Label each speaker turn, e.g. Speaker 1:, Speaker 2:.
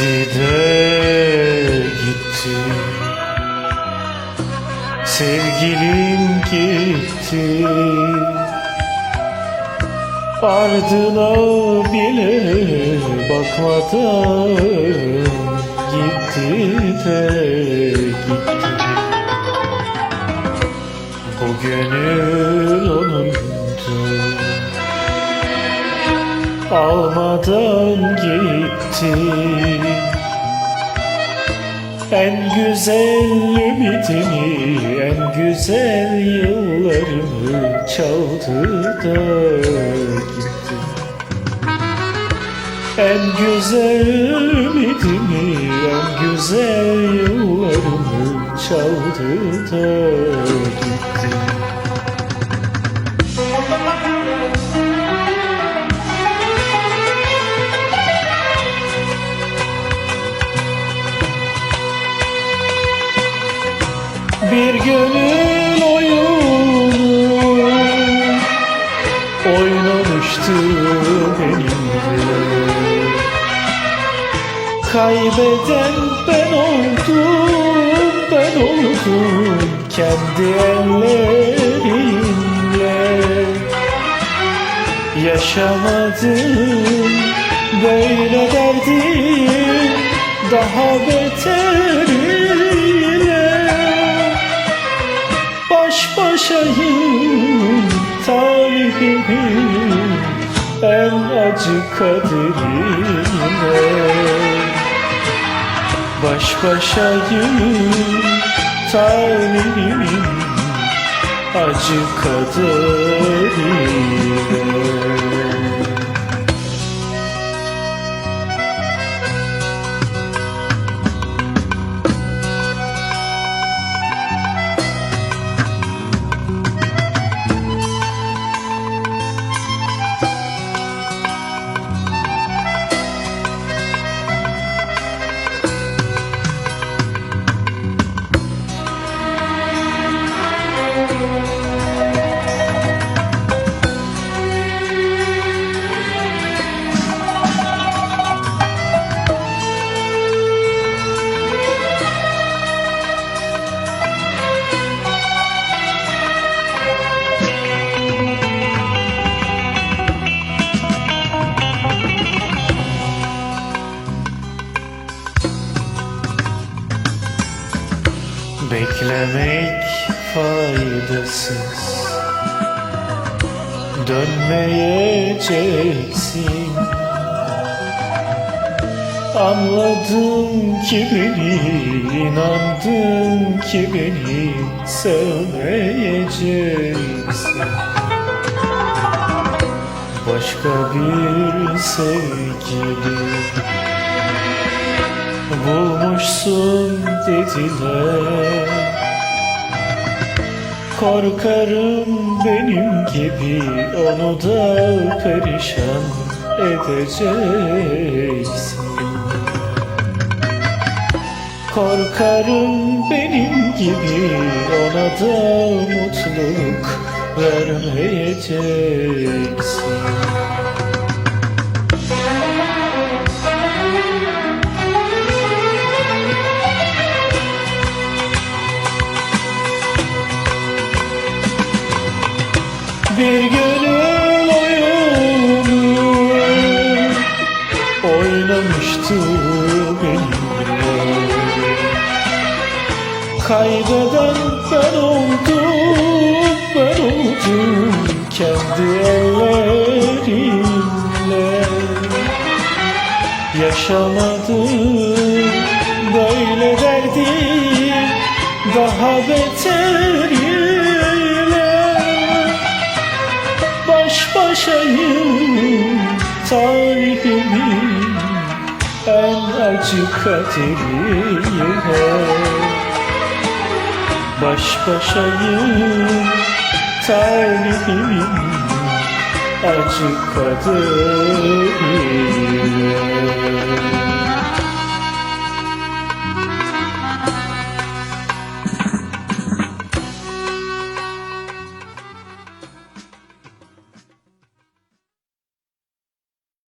Speaker 1: Gitti de gitti. Sevgilim gitti. Ardına bile bakmadan almadan gitti En güzel ümidimi, en güzel yıllarımı çaldı da gitti En güzel ümidimi, en güzel yıllarımı çaldı da gitti Bir gönül oyunu oynamıştı benimle. Kaybeden ben oldum, ben oldum kendi ellerimle. Yaşamadım böyle derdim daha beteriyle talibimin en acı kaderine. Baş başayım talibimin acı kaderine Beklemek faydasız. Dönmeyeceksin Anladım ki beni, inandım ki beni sevmeyeceksin. Başka bir sevgili bulmuşsun dediler. Korkarım benim gibi onu da perişan edeceksin. Korkarım benim gibi ona da mutluluk vermeyeceksin Bir gönül oyunu oynamıştı benimle. Kaybeden ben oldum, ben oldum kendi ellerimle. Yaşamadım böyle derdi daha beteriyle Baş başayım talibimin en acı kaderine Baş başayım talibimin acı kaderine